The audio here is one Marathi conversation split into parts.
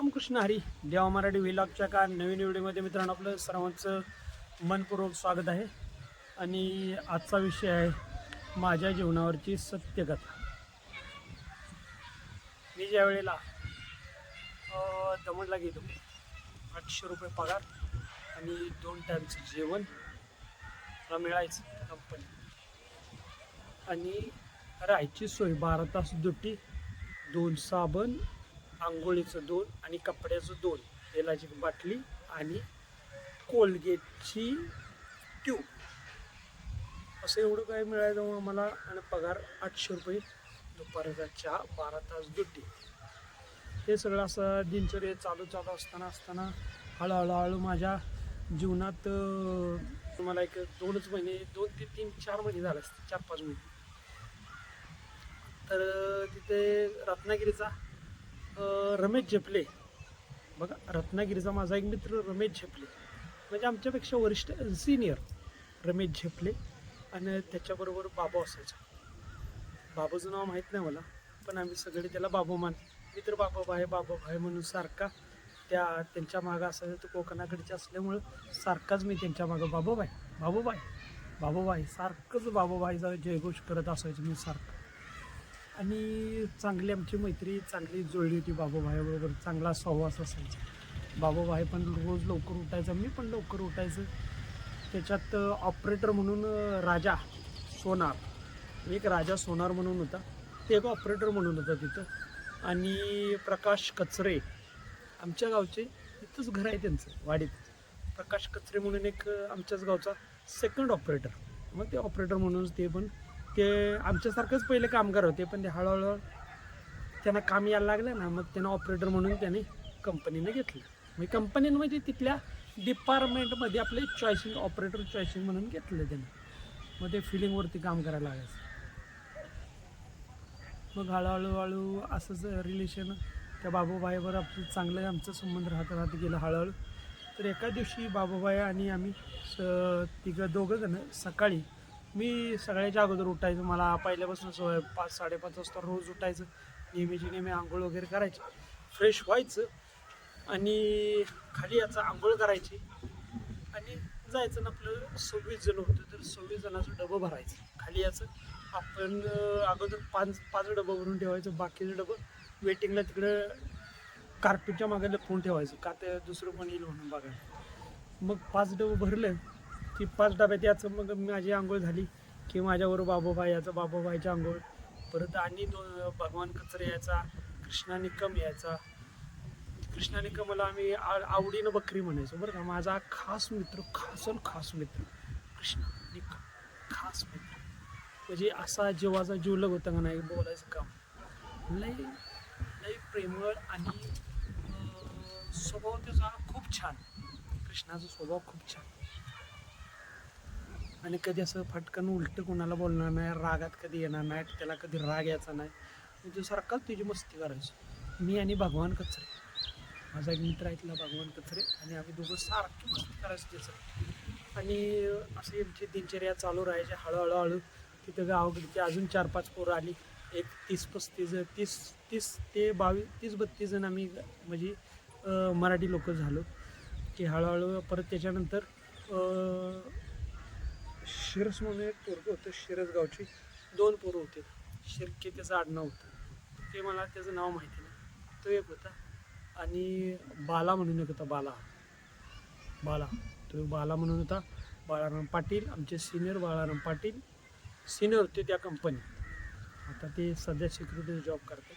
रामकृष्ण हरी देवा मराठी विलॉगच्या का नवीन व्हिडिओमध्ये मित्रांनो आपलं सर्वांचं मनपूर्वक स्वागत आहे. आणि आजचा विषय आहे माझ्या जीवनावरची सत्यकथा. मी ज्या वेळेला दमडला गेलो आठशे रुपये पगार आणि दोन टाईमचं जेवण मला मिळायचं कंपनी आणि राहायची सोय बारा तास दुटी दोन साबण आंघोळीचं दोन आणि कपड्याचं दोन. तेलाची बाटली आणि कोलगेटची ट्यूब. असं एवढं काय मिळायचं म्हणून मला आणि पगार आठशे रुपये दुपारचा चहा? बारा तास दुटी हे सगळं असं दिनचर्या चालू चालू असताना असताना हळूहळू हळू माझ्या जीवनात मला एक दोनच महिने दोन ते तीन चार महिने झाले असते चार पाच महिने. तर तिथे रत्नागिरीचा रमेश झेपले. बघा रत्नागिरीचा माझा एक मित्र रमेश झेपले. म्हणजे आमच्यापेक्षा वरिष्ठ सिनियर रमेश झेपले आणि त्याच्याबरोबर बाबा असायचा. बाबाचं नाव माहीत नाही मला पण आम्ही सगळे त्याला बाबा मान मित्र बाबाबाई बाबाबाई म्हणून सारखा त्या त्यांच्या मागं असायचं तो कोकणाकडचे असल्यामुळं सारखाच मी त्यांच्या मागं बाबूबाई बाबूबाई बाबूबाई सारखंच बाबूबाईचा जयघोष करत असायचो मी सारखं. आणि चांगली आमची मैत्री चांगली जुळली होती बाबाभायाबरोबर चांगला सहवास असायचा. बाबाभाई पण रोज लवकर उठायचा मी पण लवकर उठायचं. त्याच्यात ऑपरेटर म्हणून राजा सोनार. एक राजा सोनार म्हणून होता. ते एक ऑपरेटर म्हणून होता तिथं. आणि प्रकाश कचरे आमच्या गावचे इथंच घर आहे त्यांचं वाडीत. प्रकाश कचरे म्हणून एक आमच्याच गावचा सेकंड ऑपरेटर मग ते ऑपरेटर म्हणूनच ते पण ते आमच्यासारखंच पहिले कामगार होते पण ते हळूहळू त्यांना काम यायला लागलं ना मग त्यांना ऑपरेटर म्हणून त्याने कंपनीने घेतलं. मी कंपनीनं म्हणजे तिथल्या डिपार्टमेंटमध्ये आपले चॉईसिंग ऑपरेटर चॉईसिंग म्हणून घेतलं त्याने. मग ते फिलिंगवरती काम करायला लागायचं. मग हळूहळू हळू असंच रिलेशन त्या बाबूबाईवर आपलं चांगलं आमचं संबंध राहत राहत गेलं हळूहळू. तर एका दिवशी बाबूबाई आणि आम्ही स तिघं दोघं जण सकाळी मी सगळ्याच्या अगोदर उठायचं. मला पहिल्यापासून सवय पाच साडेपाच वाजता रोज उठायचं. नेहमीची नेहमी आंघोळ वगैरे करायची. फ्रेश व्हायचं आणि खाली याचा आंघोळ करायची आणि जायचं ना आपलं सव्वीस जण होतं तर सव्वीस जणाचं डबं भरायचं. खाली याचं आपण अगोदर पाच पाच डबं भरून ठेवायचं बाकीचं डबं वेटिंगला तिकडं कार्पेटच्या मागे लपवून ठेवायचं. का ते दुसरं पण येईल म्हणून बघायला. मग पाच डबं भरलं ती पाच डब्यात याचं मग माझी आंघोळ झाली की माझ्यावर बाबूबाई याचा बाबूबाईचा आंघोळ. परत आणि दोन भगवान कचरे यायचा कृष्णानिकम यायचा. कृष्णानिकमला आम्ही आवडीनं बकरी म्हणायचो बरं का. माझा खास मित्र खास आणि खास मित्र. कृष्णानिकम खास मित्र. म्हणजे असा जीवाचा जीवलग होता का नाही बोलायचं काम. लई लई प्रेमळ आणि स्वभाव त्याचा खूप छान. कृष्णाचा स्वभाव खूप छान. आणि कधी असं फटकन उलटं कोणाला बोलणार नाही रागात कधी येणार नाही त्याला कधी राग यायचा नाही. म्हणजे सारखाच तुझी मस्ती करायची. मी आणि भगवान कचरे. माझा एक मित्र आहे भगवान कचरे आणि आम्ही दोघं सारखी मस्ती करायचो त्याचं. आणि असे आमची दिनचर्या चालू राहायची हळूहळू. हळू तिथं गावाकडची अजून चार पाच पोरं आली. एक तीस पस्तीस तीस तीस ते बावीस तीस बत्तीस जण आम्ही म्हणजे मराठी लोक झालो. की हळूहळू परत त्याच्यानंतर शिरस म्हणून एक पोरग होतं शिरस गावची दोन पोरं होते. शिरके त्याचं आडनाव होतं. ते मला त्याचं नाव माहिती नाही. तो एक होता. आणि बाला म्हणून एक होता बाला. बाला. तो बाला म्हणून होता. बाळाराम पाटील आमचे सिनियर बाळाराम पाटील. सिनियर होते त्या कंपनीत आता ते सध्या सिक्युरिटी जॉब करतात.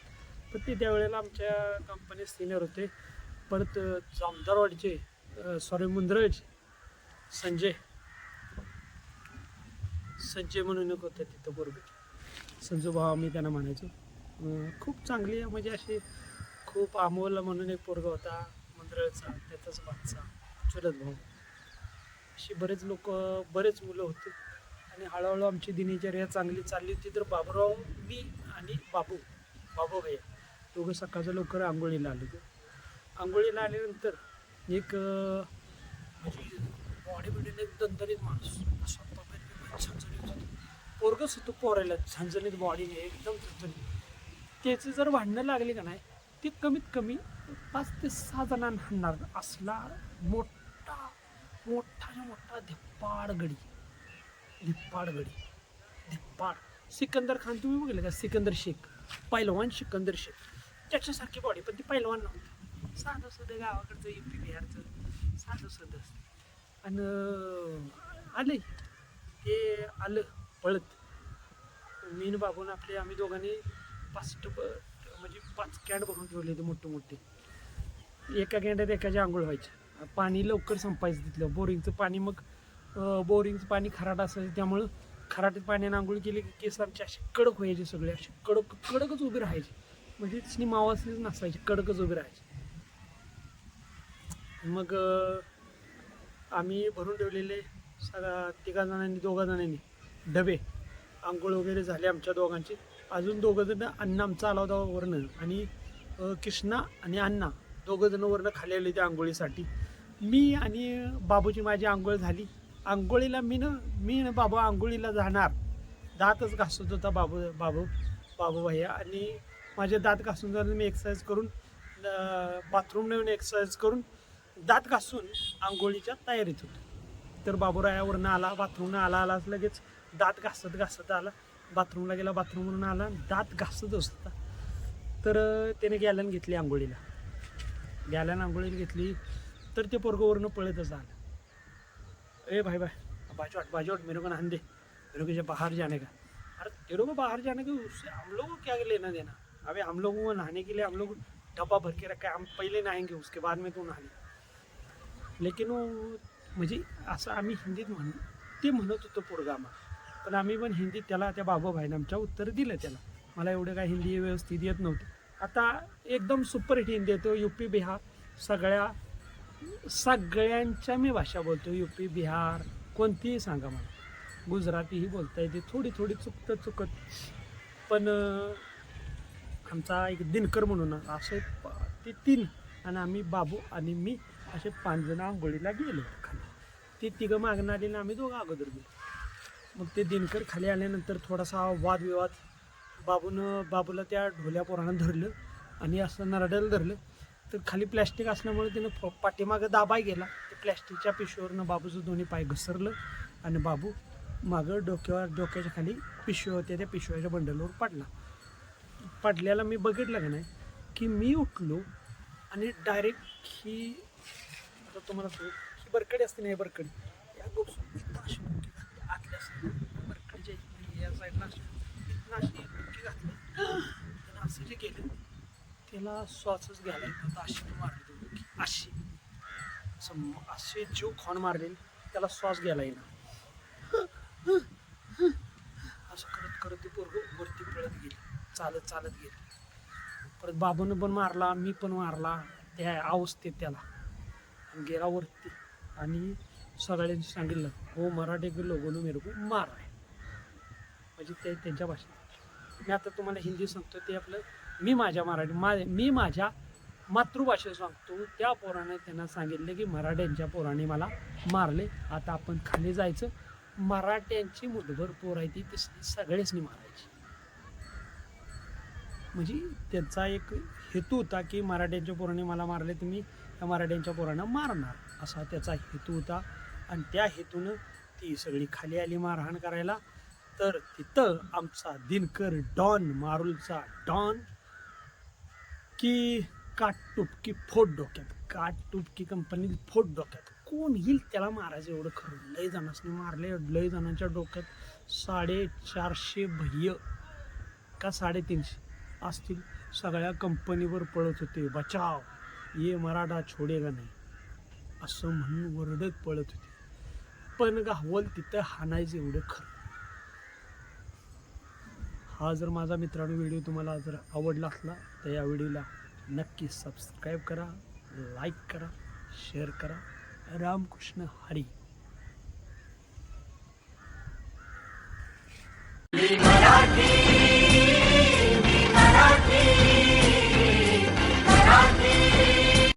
तर ते त्यावेळेला आमच्या कंपनीत सिनियर होते. परत अं, जामदारवाडीचे सॉरी मुंद्रळचे. संजय. संजय म्हणून एक होतं तिथं बरोबर संजू भाऊ आम्ही त्यांना म्हणायचो. खूप चांगली आहे म्हणजे अशी खूप अमोल म्हणून एक पोरगा होता मंद्रळचा त्याचाच बादचा चुलत भाऊ. अशी बरेच लोक बरेच मुलं होते. आणि हळूहळू आमची दिनचर्या चांगली चालली होती. तर बाबूराव मी आणि बाबू बाबू भैया दोघं सकाळचं लवकर आंघोळीला आलो होतो. आंघोळीला आल्यानंतर एक म्हणजे बॉडी बिल्डिंग एक दणदणीत माणूस असा तब्येत होतं पोरायला झणझणीत बॉडीने एकदम झणझणीत. त्याची जर भांडणं लागली का नाही ती कमीत कमी पाच ते सहा जणांना हाणणार. असला मोठा मोठा मोठा धिप्पाड गडी. धिप्पाड गडी. धिप्पाड. सिकंदर खान तुम्ही बघितलं का? सिकंदर शेख. पैलवान सिकंदर शेख. त्याच्यासारखी बॉडी पण ती पैलवान नव्हती. साधं सधं गावाकडचं यू पी बिहारचं साधं सधं. आणि आले ते आलं पळत. मीन बाबून आपले आम्ही दोघांनी पाच टप म्हणजे पाच कॅन्ड भरून ठेवले होते मोठे मोठे. एका कॅन्डात एकाची आंघोळ व्हायची. पाणी लवकर संपायचं तिथलं. बोरिंगचं पाणी मग बोरिंगचं पाणी खराट असायचं. त्यामुळं खराटीत पाण्याने आंघोळ केली की केस आमचे असे कडक व्हायचे सगळे. असे कडक कडकच उभे राहायचे. म्हणजे तिची मावासलीच नसायची. कडकच उभे राहायचे. मग आम्ही भरून ठेवलेले सगळा तिघा जणांनी दोघा जणांनी डबे. आंघोळ वगैरे झाली आमच्या दोघांची. अजून दोघं जण अण्णा आमचा आला होता वरनं. आणि कृष्णा आणि अण्णा दोघं जण वरनं खाली आले त्या आंघोळीसाठी. मी आणि बाबूची माझी आंघोळ झाली. आंघोळीला मी न मी न बाबा आंघोळीला जाणार. दातच घासत होता बाबू बाबू बाबू भैया. आणि माझे दात घासून झाले मी एक्सरसाइज करून बाथरूम नेऊन एक्सरसाइज करून दात घासून आंघोळीच्या तयारीत होतो. तर बाबूरायावरनं आला बाथरूमनं आला आलाच लगेच. दात घासत घासत आला. बाथरूमला गेला बाथरूमवरून आला दात घासत होता. तर त्याने गॅलन घेतली आंघोळीला. गॅलन आंघोळीला घेतली तर ते पोरगोवरनं पळतच आलं. ए भाई भाई बाजू हट बाजू हट मेरे को नहाने दे मेरे को जब बाहर जाने का? अरे तेरे को बाहर जाने का? उससे हम लोग को क्या लेना देना? अबे हम लोगों को नहाने के लिए हम लोग डब्बा भर के रखा है। हम पहले नहाएंगे उसके बाद में तू नहाने। लेकिन वो म्हणजे असं आम्ही हिंदीत म्हण ते म्हणत होतो पोरगामा पण आम्ही पण हिंदीत त्याला त्या बाबाभाईनं आमच्या उत्तर दिलं त्याला. मला एवढं काय हिंदी व्यवस्थित येत नव्हतं. आता एकदम सुपर हिट हिंदी येतो यू पी बिहार सगळ्या सगळ्यांच्या मी भाषा बोलतो यू पी बिहार कोणतीही सांगा मला. गुजरातीही बोलता येते थोडी थोडी चुकतं चुकत. पण आमचा एक दिनकर म्हणून असे प- ते तीन आणि आम्ही बाबू आणि मी असे पाच जण आंघोळीला गेलो खाली. ते तिघं मागणारी आम्ही दोघं अगोदर गेलो. मग ते दिनकर खाली आल्यानंतर थोडासा वादविवाद. बाबूनं बाबूला त्या ढोल्या पोरानं धरलं आणि असं नरड्याला धरलं. तर खाली प्लॅस्टिक असल्यामुळे तिनं फ- पाठीमागं दाबाय गेला. ते प्लॅस्टिकच्या पिशवीवरनं बाबूचं दोन्ही पाय घसरलं आणि बाबू मागं डोक्यावर डोक्याच्या खाली पिशवी होत्या त्या पिशव्याच्या बंडलवर पडला. पडल्याला मी बघितलं का नाही की मी उठलो आणि डायरेक्ट ही आता तुम्हाला ही बरकडी असते नाही बरकडी? या साईडला अशी घातली असं जे केलं त्याला श्वासच घ्यायला येत अशी मारली ती अशी. असं असे जीव खॉन मारले. त्याला श्वास घ्यायला येणार असं करत करत ते पोरग वरती पळत गेली. चालत चालत गेली. परत बाबानं पण मारला मी पण मारला. त्या अवस्थेत त्याला. आणि गेला वरती. आणि सगळ्यांनी सांगितलं हो मराठी गेलो बोलू मेरे को मार आहे म्हणजे ते त्यांच्या भाषेत. मी आता तुम्हाला हिंदी सांगतो ते आपलं मी माझ्या मराठी मा मी माझ्या मातृभाषेत सांगतो. त्या पोराने त्यांना सांगितले की मराठ्यांच्या पोराने मला मारले. आता आपण खाली जायचं. मराठ्यांची मुठभर पोर आहे ती ती सगळेचनी मारायची. म्हणजे त्यांचा एक हेतू होता की मराठ्यांच्या पोराने मला मारले तुम्ही त्या मराठ्यांच्या पोरांना मारणार. असा त्याचा हेतू होता. आणि त्या हेतूनं ती सगळी खाली आली मारहाण करायला. तर तिथं आमचा दिनकर डॉन मारुलचा डॉन की काट टुपकी फोट डोक्यात काट टुपकी कंपनी फोट डोक्यात. कोण येईल त्याला मारायचं एवढं खरं? लय जणांनी मारले लय जणांच्या डोक्यात साडेचारशे भय्य का साडेतीनशे असतील. सगळ्या कंपनीवर पळत होते बचाव ये मराठा छोडेगा नाही. असं म्हणून वरडत पळत होते. पण गावल तिथं हाणायचं एवढं खरं. हा जर माझा मित्रांनो व्हिडिओ तुम्हाला जर आवडला असला तर या व्हिडिओला नक्की सबस्क्राईब करा लाईक करा शेअर करा. रामकृष्ण हरी. मराठी